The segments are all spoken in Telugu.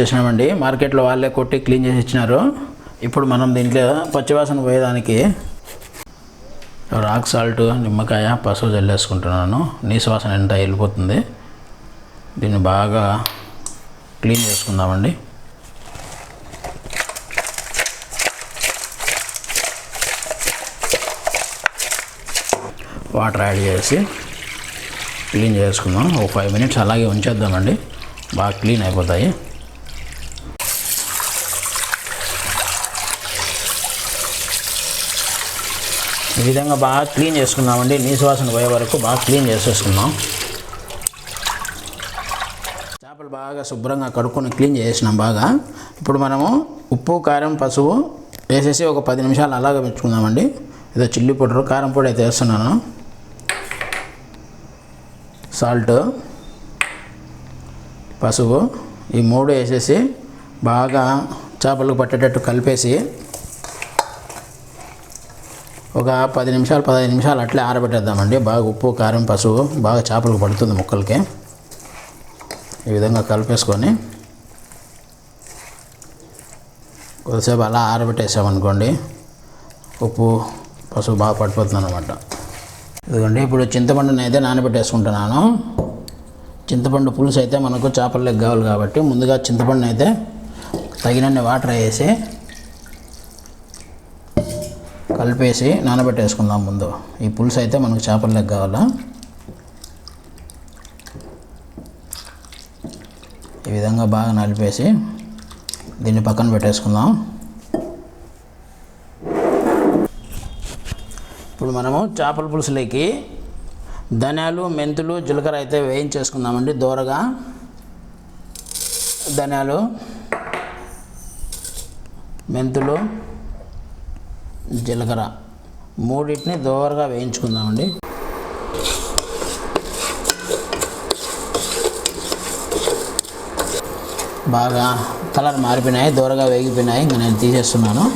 చేసినామండి. మార్కెట్లో వాళ్ళే కొట్టి క్లీన్ చేసి ఇచ్చినారు. ఇప్పుడు మనం దీంట్లో పచ్చివాసన పోయేదానికి రాక్ సాల్ట్ నిమ్మకాయ పసుపు జల్లేసుకుంటున్నాను నీసు వాసన ఎంత వెళ్ళిపోతుంది? దీన్ని బాగా క్లీన్ చేసుకుందామండి. వాటర్ యాడ్ చేసి క్లీన్ చేసుకుందాం. ఒక ఫైవ్ మినిట్స్ అలాగే ఉంచేద్దామండి. బాగా క్లీన్ అయిపోతాయి. ఈ విధంగా బాగా క్లీన్ చేసుకుందామండి. నీసు వాసన పోయే వరకు బాగా క్లీన్ చేసేసుకున్నాం చేపలు బాగా శుభ్రంగా కడుక్కొని క్లీన్ చేసినాం బాగా. ఇప్పుడు మనము ఉప్పు కారం పసుపు వేసేసి ఒక పది నిమిషాలు అలాగే పెంచుకుందామండి ఏదో చిల్లి పౌడర్ కారం పొడి అయితే వేస్తున్నాను. సాల్ట్ పసుపు ఈ మూడు వేసేసి బాగా చేపలకు పట్టేటట్టు కలిపేసి ఒక పది నిమిషాలు పదహైదు నిమిషాలు అట్లే ఆరబెట్టేద్దామండి. బాగా ఉప్పు కారం పసుపు బాగా చేపలకు పడుతుంది ముక్కలకి. ఈ విధంగా కలిపేసుకొని కొద్దిసేపు అలా ఆరబెట్టేసామనుకోండి ఉప్పు పసుపు బాగా పడిపోతుంది అనమాట ఇదిగోండి ఇప్పుడు చింతపండుని అయితే నానబెట్టేసుకుంటున్నాను. చింతపండు పులుసు అయితే మనకు చేపలకు కావాలి కాబట్టి ముందుగా చింతపండుని అయితే తగినన్ని వాటర్ వేసి కలిపేసి నానబెట్టేసుకుందాం ముందు. ఈ పులుసు అయితే మనకు చేపలకు కావాలా? ఈ విధంగా బాగా నలిపేసి దీన్ని పక్కన పెట్టేసుకుందాం. ఇప్పుడు మనము చేపల పులుసులోకి ధనియాలు మెంతులు జీలకర్ర అయితే వేయించేసుకుందామండి. దూరగా ధనియాలు మెంతులు జీలకర్ర. మూడింటిని దోరగా వేయించుకుందామండి. బాగా కలర్ మారిపోయినాయి దూరగా వేగిపోయినాయి. ఇంకా నేను తీసేస్తున్నాను.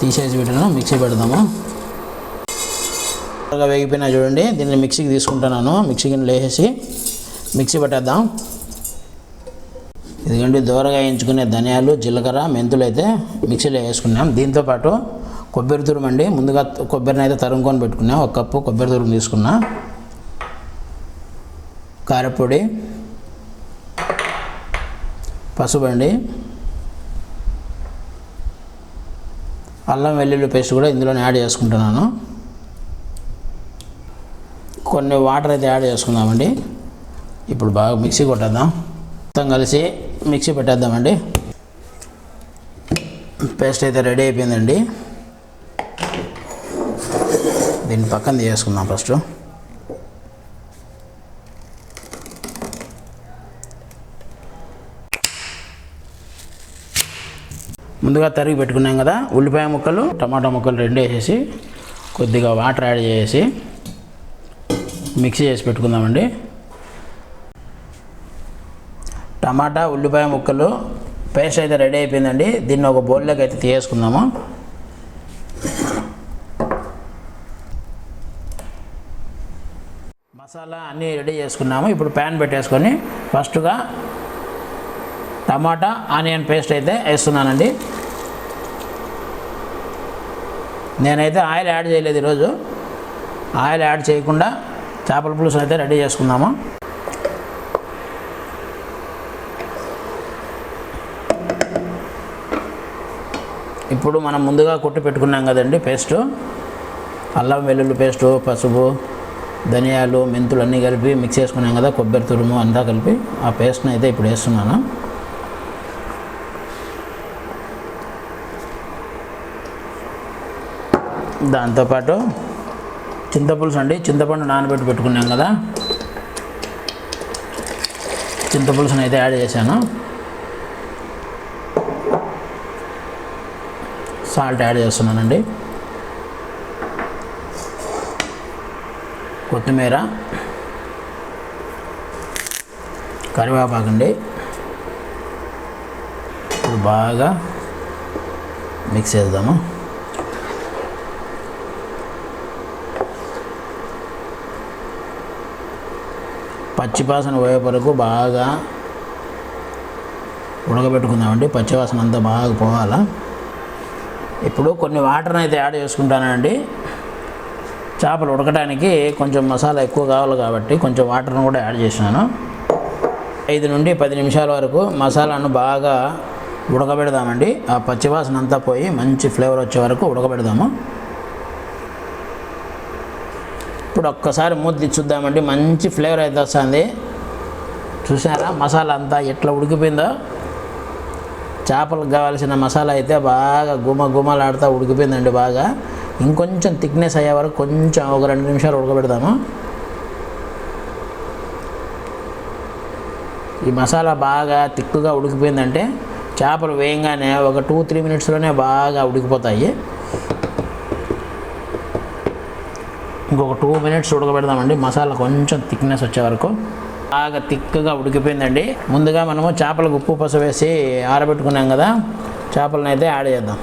తీసేసి వీటిని మిక్సీ పెడదాము. దూరగా వేగిపోయినాయి చూడండి. దీన్ని మిక్సీకి తీసుకుంటున్నాను. మిక్సీ గిన్నెలో మిక్సీ పెట్టేద్దాం. ఎందుకంటే దూరగా వేయించుకునే ధనియాలు జీలకర్ర మెంతులు అయితే మిక్సీలో వేసుకున్నాం. దీంతోపాటు కొబ్బరి తురుము అండి. ముందుగా కొబ్బరిని అయితే తరుముకొని పెట్టుకున్నాం. ఒక కప్పు కొబ్బరి తురుము తీసుకున్నా. కారపొడి. పసుపు అండి. అల్లం వెల్లుల్లి పేస్ట్ కూడా ఇందులోనే యాడ్ చేసుకుంటున్నాను. కొన్ని వాటర్ అయితే యాడ్ చేసుకుందామండి. ఇప్పుడు బాగా మిక్సీ కొట్టేద్దాం. మొత్తం కలిసి మిక్సీ పెట్టేద్దామండి. పేస్ట్ అయితే రెడీ అయిపోయిందండి. దీన్ని పక్కన తీసేసుకుందాం ఫస్ట్ ముందుగా తరిగి పెట్టుకున్నాం కదా ఉల్లిపాయ ముక్కలు టమాటా ముక్కలు రెండు వేసేసి కొద్దిగా వాటర్ యాడ్ చేసి మిక్సీ చేసి పెట్టుకుందామండి. టమాటా ఉల్లిపాయ ముక్కలు పేస్ట్ అయితే రెడీ అయిపోయిందండి. దీన్ని ఒక బౌల్లోకి అయితే తీసేసుకుందాము. మసాలా అన్నీ రెడీ చేసుకున్నాము. ఇప్పుడు ప్యాన్ పెట్టేసుకొని ఫస్ట్గా టమాటా ఆనియన్ పేస్ట్ అయితే వేస్తున్నానండి. నేనైతే ఆయిల్ యాడ్ చేయలేదు ఈరోజు. ఆయిల్ యాడ్ చేయకుండా చేపల పులుసు అయితే రెడీ చేసుకుందాము ఇప్పుడు మనం ముందుగా కొట్టి పెట్టుకున్నాం కదండి పేస్టు. అల్లం వెల్లుల్లి పేస్టు పసుపు ధనియాలు మెంతులు అన్నీ కలిపి మిక్స్ చేసుకున్నాం కదా కొబ్బరి తురుము అంతా కలిపి ఆ పేస్ట్ని అయితే ఇప్పుడు వేస్తున్నాను. దాంతోపాటు చింతపులుసు అండి. చింతపండు నానబెట్టి పెట్టుకున్నాం కదా. చింతపులుసుని అయితే యాడ్ చేశాను. సాల్ట్ యాడ్ చేస్తున్నానండి. కొత్తిమీర కరివేపాకండి ఇప్పుడు బాగా మిక్స్ చేద్దాము. పచ్చిపాసన పోయే వరకు బాగా ఉడకబెట్టుకుందామండి. పచ్చివాసన అంతా బాగా పోవాలా. ఇప్పుడు కొన్ని వాటర్ని అయితే యాడ్ చేసుకుంటానండి. చేపలు ఉడకడానికి కొంచెం మసాలా ఎక్కువ కావాలి కాబట్టి కొంచెం వాటర్ను కూడా యాడ్ చేసినాను. ఐదు నుండి పది నిమిషాల వరకు మసాలాను బాగా ఉడకబెడదామండి. ఆ పచ్చివాసన అంతా పోయి మంచి ఫ్లేవర్ వచ్చే వరకు ఉడకబెడదాము. ఇప్పుడు ఒక్కసారి మూత చూద్దామండి. మంచి ఫ్లేవర్ అయితే వస్తుంది చూసారా మసాలా అంతా ఎట్లా ఉడికిపోయిందో? చేపలకు కావాల్సిన మసాలా అయితే బాగా గుమ గుమలాడుతూ ఉడికిపోయిందండి బాగా. ఇంకొంచెం థిక్నెస్ అయ్యే వరకు కొంచెం ఒక రెండు నిమిషాలు ఉడకబెడదాము. ఈ మసాలా బాగా తిక్కుగా ఉడికిపోయిందంటే చేపలు వేయంగానే ఒక టూ త్రీ మినిట్స్లోనే బాగా ఉడికిపోతాయి. ఇంకొక టూ మినిట్స్ ఉడకబెడదామండి. మసాలా కొంచెం థిక్నెస్ వచ్చే వరకు. బాగా తిక్కుగా ఉడికిపోయిందండి. ముందుగా మనము చేపలకు ఉప్పు పసు వేసి ఆరబెట్టుకున్నాం కదా చేపలను అయితే యాడ్ చేద్దాం.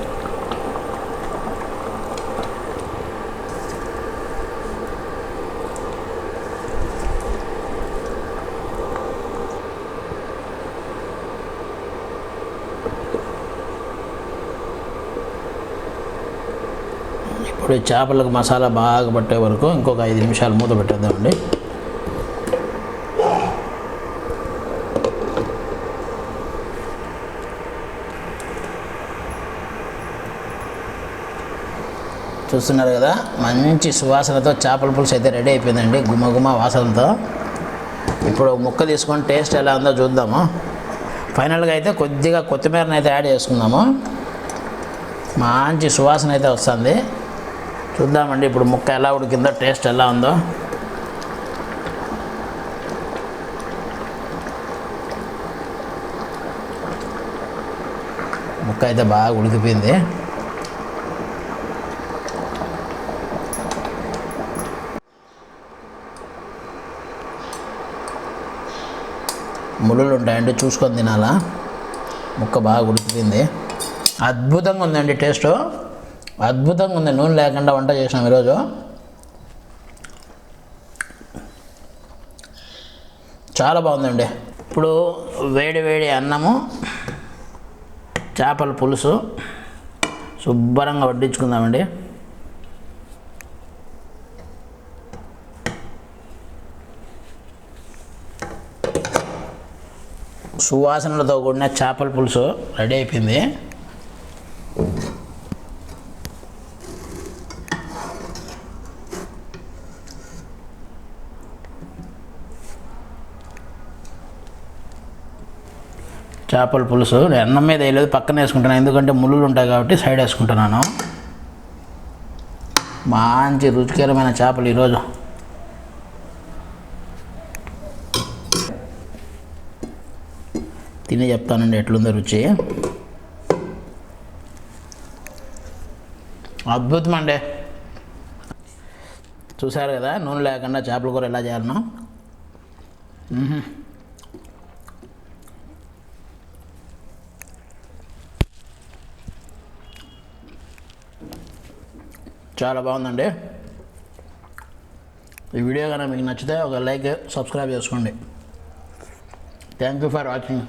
ఇప్పుడు చేపలకు మసాలా బాగా పట్టే వరకు ఇంకొక ఐదు నిమిషాలు మూత పెట్టేద్దామండి. చూస్తున్నారు కదా మంచి సువాసనతో చేపల పులుసు అయితే రెడీ అయిపోయిందండి గుమ గుమ వాసనతో. ఇప్పుడు ముక్క తీసుకొని టేస్ట్ ఎలా ఉందో చూద్దాము. ఫైనల్గా అయితే కొద్దిగా కొత్తిమీరని అయితే యాడ్ చేసుకుందాము. మంచి సువాసన అయితే వస్తుంది. చూద్దామండి. ఇప్పుడు ముక్క ఎలా ఉడికిందో టేస్ట్ ఎలా ఉందో. ముక్క అయితే బాగా ఉడికిపోయింది. ముళ్ళు ఉంటాయండి చూసుకొని తినాలా. ముక్క బాగా ఉడికిపోయింది. అద్భుతంగా ఉందండి టేస్ట్. అద్భుతంగా ఉంది. నూనె లేకుండా వంట చేసినాం ఈరోజు. చాలా బాగుందండి. ఇప్పుడు వేడి వేడి అన్నము చేపల పులుసు శుభ్రంగా వడ్డించుకుందామండి. సువాసనలతో కూడిన చేపల పులుసు రెడీ అయిపోయింది. చేపల పులుసు. నేను అన్నం మీద వేయలేదు పక్కన వేసుకుంటాను. ఎందుకంటే ముళ్ళులు ఉంటాయి కాబట్టి సైడ్ వేసుకుంటున్నాను. మంచి రుచికరమైన చేపలు ఈరోజు. తిని చెప్తానండి ఎట్లుందో రుచి. అద్భుతం అండి. చూసారు కదా నూనె లేకుండా చేపల కూర ఎలా చేయాలనో? చాలా బాగుందండి. ఈ వీడియో కనుక మీకు నచ్చితే ఒక లైక్ సబ్స్క్రైబ్ చేసుకోండి. Thank you for watching